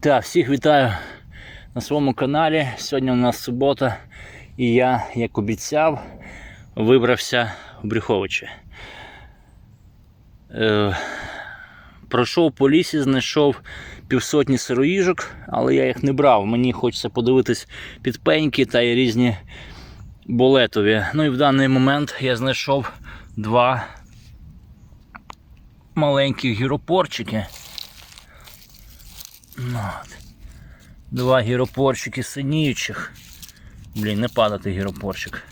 Так, всіх вітаю на своєму каналі. Сьогодні у нас субота, і я, як обіцяв, вибрався в Брюховичі. Е, пройшов по лісі, знайшов півсотні сироїжок, але я їх не брав. Мені хочеться подивитись підпеньки та й різні болетові. Ну і в даний момент я знайшов два маленьких гіропорчики. Два гіропорчики синіючих. Блін, не падати гіропорчик.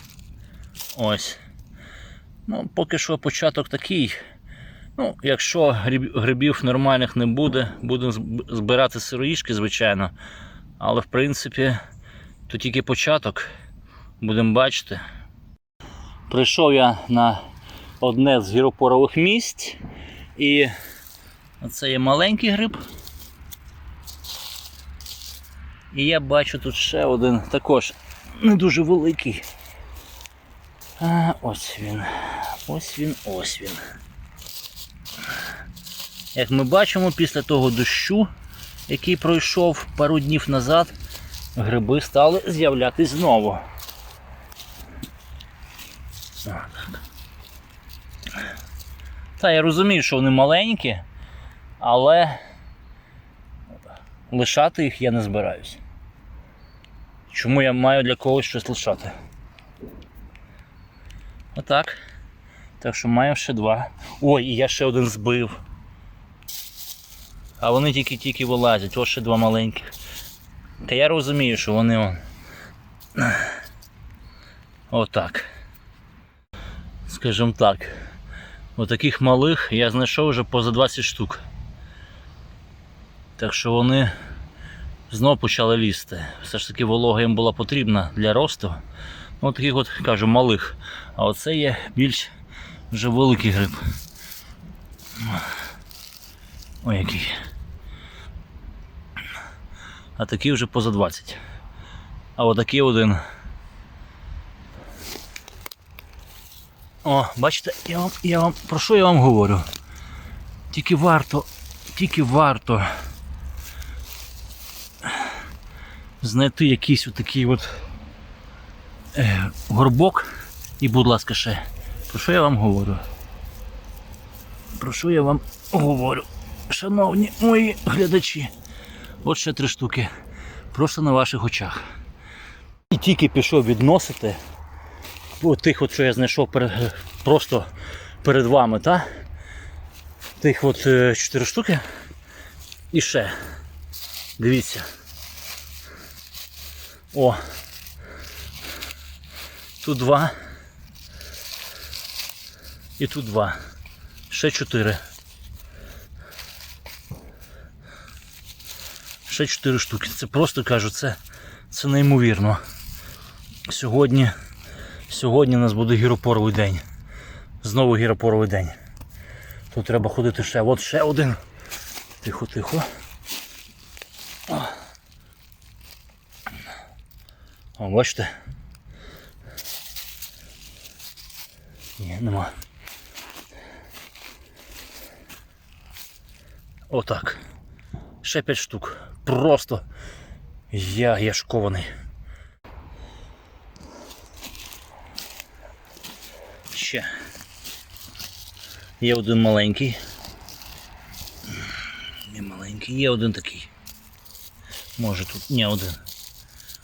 Ось. Ну, поки що початок такий. Ну, якщо грибів нормальних не буде, будемо збирати сироїшки, звичайно. Але в принципі, то тільки початок. Будемо бачити. Прийшов я на одне з гіропорових місць. І це є маленький гриб. І я бачу тут ще один також не дуже великий. А, ось він. Ось він, ось він. Як ми бачимо, після того дощу, який пройшов пару днів назад, гриби стали з'являтись знову. Та я розумію, що вони маленькі, але лишати їх я не збираюсь. Чому я маю для когось щось лишати? Отак. Так що маю ще два. Ой, і я ще один збив. А вони тільки-тільки вилазять, ось ще два маленьких. Та я розумію, що вони он. Отак. Скажімо так. Отаких малих я знайшов вже поза 20 штук. Так що вони знову почали лізти. Все ж таки волога їм була потрібна для росту. Ну, таких от кажу малих. А оце є більш вже великий гриб. Ой який. А такий вже поза 20. А отакий один. О, бачите, я вам, я вам про що я вам говорю? Тільки варто, тільки варто знайти якийсь отакий от е, горбок і, будь ласка, ще. Про що я вам говорю? Про що я вам говорю? Шановні мої глядачі, от ще три штуки. Просто на ваших очах. І тільки пішов відносити тих, от, що я знайшов перед, просто перед вами, та? Тих от е, чотири штуки. І ще. Дивіться. О. Тут два. І тут два. Ще чотири. Ще чотири штуки. Це просто кажу, це, це неймовірно. Сьогодні, сьогодні у нас буде гіропоровий день. Знову гіропоровий день. Тут треба ходити ще. От ще один. Тихо, тихо. О бачите? Ні, нема. Отак. Ще 5 штук. Просто я, я шкований. Ще. Є один маленький. Не маленький, є один такий. Може тут. Ні, один.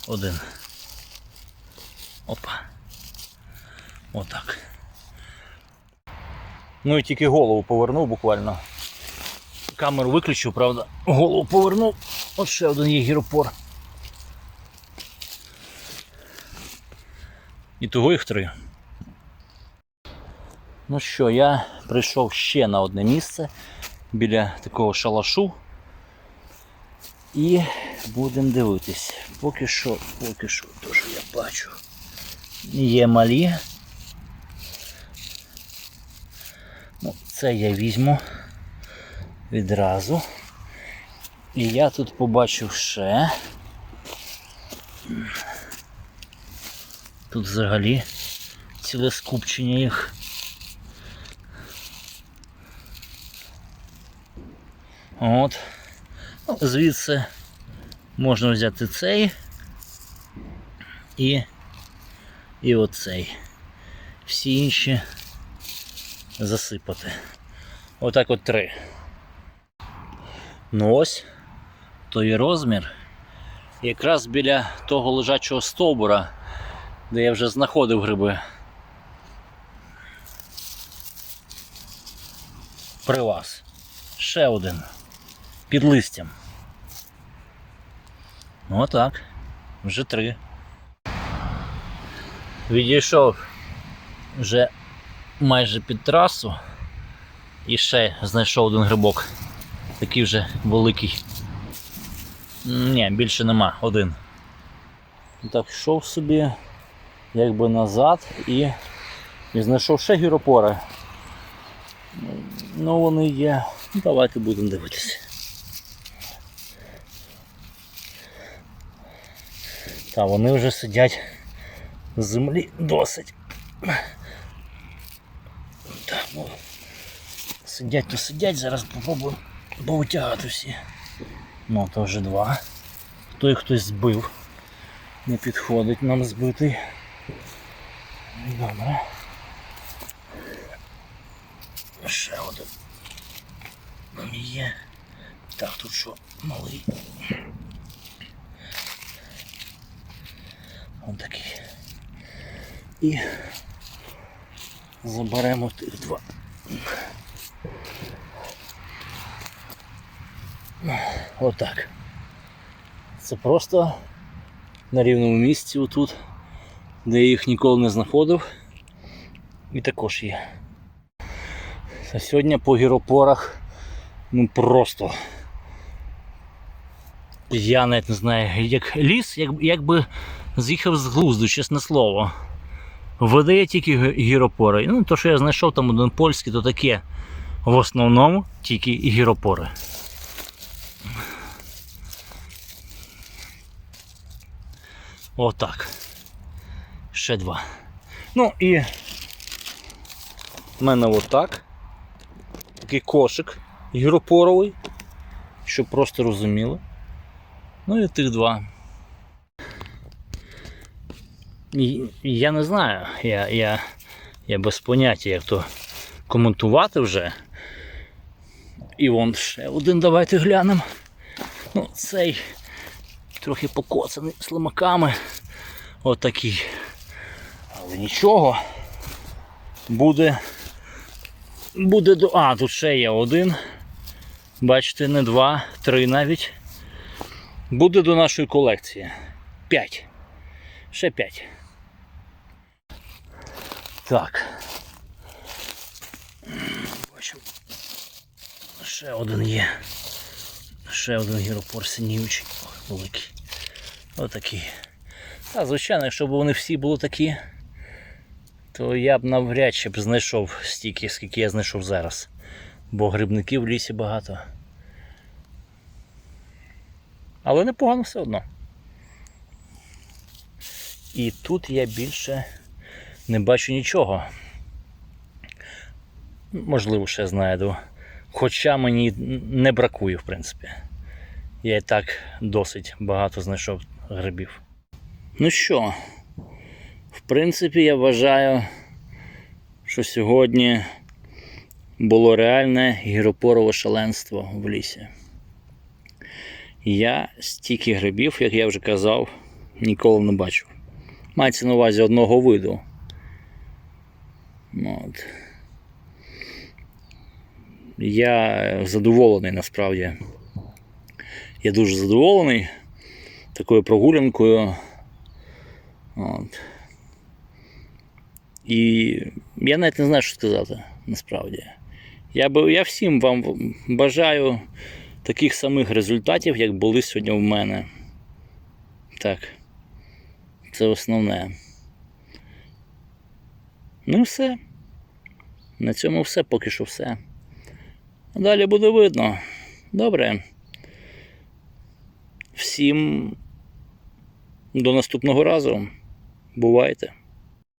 Один. Опа. Отак. Ну і тільки голову повернув буквально. Камеру виключив, правда, голову повернув. От ще один є гіропор. І того їх три. Ну що, я прийшов ще на одне місце біля такого шалашу. І будемо дивитись. Поки що, поки що, то що я бачу. Є малі. Ну, це я візьму відразу. І я тут побачив ще. Тут взагалі ціле скупчення їх. От. Ну, звідси Можна взяти цей і, і оцей. Всі інші засипати. Отак от три. Ну ось той розмір. Якраз біля того лежачого стовбура, де я вже знаходив гриби. При вас. Ще один. Під листям. Ну отак. Вже три. Відійшов вже майже під трасу. І ще знайшов один грибок. Такий вже великий. Ні, більше нема, один. Так, йшов собі якби назад і, і знайшов ще гіропори. Ну вони є. Ну, Давайте будемо дивитися. Та вони вже сидять землі досить. Так, ну, сидять то сидять, зараз попробую повитягати всі. Ну, то вже два. Той хтось збив. Не підходить нам збитий. Добре. Ще один. Там є. Так, тут що малий. Ось такий. І заберемо тих два. Отак. Це просто на рівному місці отут, де я їх ніколи не знаходив. І також є. А сьогодні по гіропорах ну просто. Я навіть не знаю, як ліс, як, якби з'їхав з глузду, чесне слово. Видає тільки гіропори. Ну, то, що я знайшов там один польський, то таке. В основному тільки гіропори. Отак. Ще два. Ну і в мене отак. Такий кошик гіропоровий, щоб просто розуміли. Ну і тих два. І- і Я не знаю, я, я, я без поняття, як то коментувати вже. І вон ще один давайте глянемо. Ну, цей трохи покоцаний слимаками. Отакий. Але нічого. Буде. Буде до. А, тут ще є один. Бачите, не два, три навіть. Буде до нашої колекції. П'ять. Ще п'ять. Так. Бачу. Ще один є. Ще один гіропор синівчий. Великий. Отакий. Та, звичайно, якщо б вони всі були такі, то я б навряд чи б знайшов стільки, скільки я знайшов зараз. Бо грибників в лісі багато. Але непогано все одно. І тут я більше не бачу нічого. Можливо, ще знайду. Хоча мені не бракує, в принципі. Я і так досить багато знайшов грибів. Ну що, в принципі, я вважаю, що сьогодні було реальне гіропорове шаленство в лісі. Я стільки грибів, як я вже казав, ніколи не бачив. Мається на увазі одного виду. От. Я задоволений насправді. Я дуже задоволений такою прогулянкою. От. І я навіть не знаю, що сказати насправді. Я, я всім вам бажаю таких самих результатів, як були сьогодні в мене. Так. Це основне. Ну все. На цьому все, поки що все. Далі буде видно. Добре. Всім до наступного разу. Бувайте.